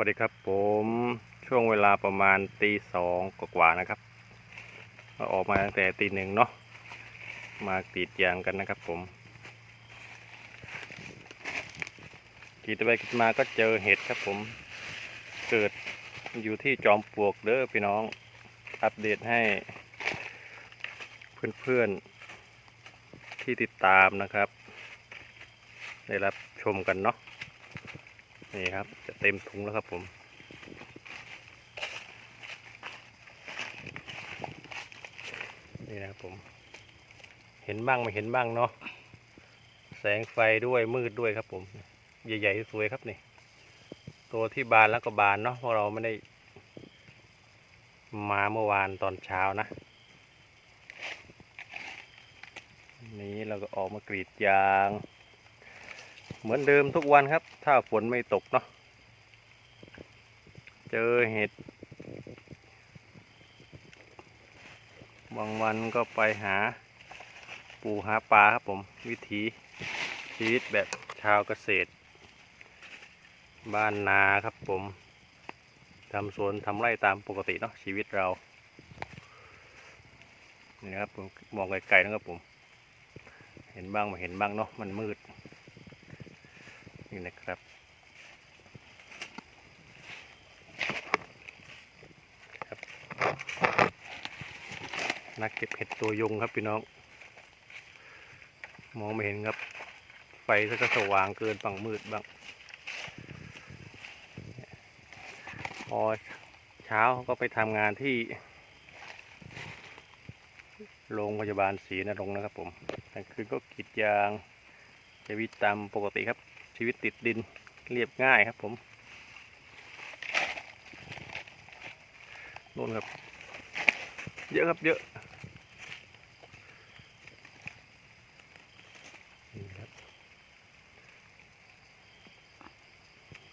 วัสดีครับผมช่วงเวลาประมาณตีสองกว่าๆนะครับก็ออกมาตั้งแต่ตีหนึ่งเนาะมากรีดยางกันนะครับผมกรีดไปกรีดมาก็เจอเห็ดครับผม เกิดอยู่ที่จอมปลวกเด้อพี่น้อง อัปเดตให้ เพื่อนๆที่ติดตามนะครับ ได้รับชมกันเนาะ นี่ครับ จะเต็มถุงแล้วครับผมนี่นะครับผม เห็นบ้างไม่เห็นบ้างเนาะแสงไฟด้วยมืดด้วยครับผม ใหญ่ๆสวยครับนี่ ตัวที่บานแล้วก็บานเนาะเพราะเราไม่ได้ มาเมื่อวานตอนเช้านะนี้เราก็ออกมากรีดยาง เหมือนเดิมทุกวันครับ ถ้าฝนไม่ตกเนาะเจอเห็ด บางวันก็ไปหา ปูหาปลาครับผม วิถีชีวิตแบบชาวเกษตร บ้านนาครับผมทำสวนทำไร่ตามปกติเนาะชีวิตเรานี่นะครับผมมองไกลๆนะครับผม เห็นบ้างไม่เห็นบ้างเนาะมันมืด นี่นะครับครับนักเก็บเห็ดตัวยงครับพี่น้อง มองไม่เห็นครับ ไฟก็สว่างเกินบังมืดบ้างพอเช้าก็ไปทำงานที่ โรงพยาบาลศรีนรงค์นะครับผมกลางคืนก็กรีดยางชีวิตามปกติครับ ชีวิตติดดินเรียบง่ายครับผมนู่นครับ เยอะครับเยอะ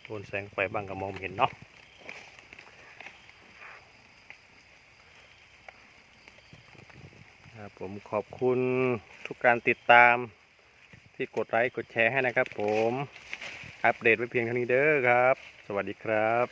โดนแสงไฟบ้างก็มองไม่เห็นเนาะครับผมขอบคุณทุกการติดตาม ที่กดไลค์กดแชร์ให้นะครับผม อัปเดตไว้เพียงเท่านี้เด้อครับ สวัสดีครับ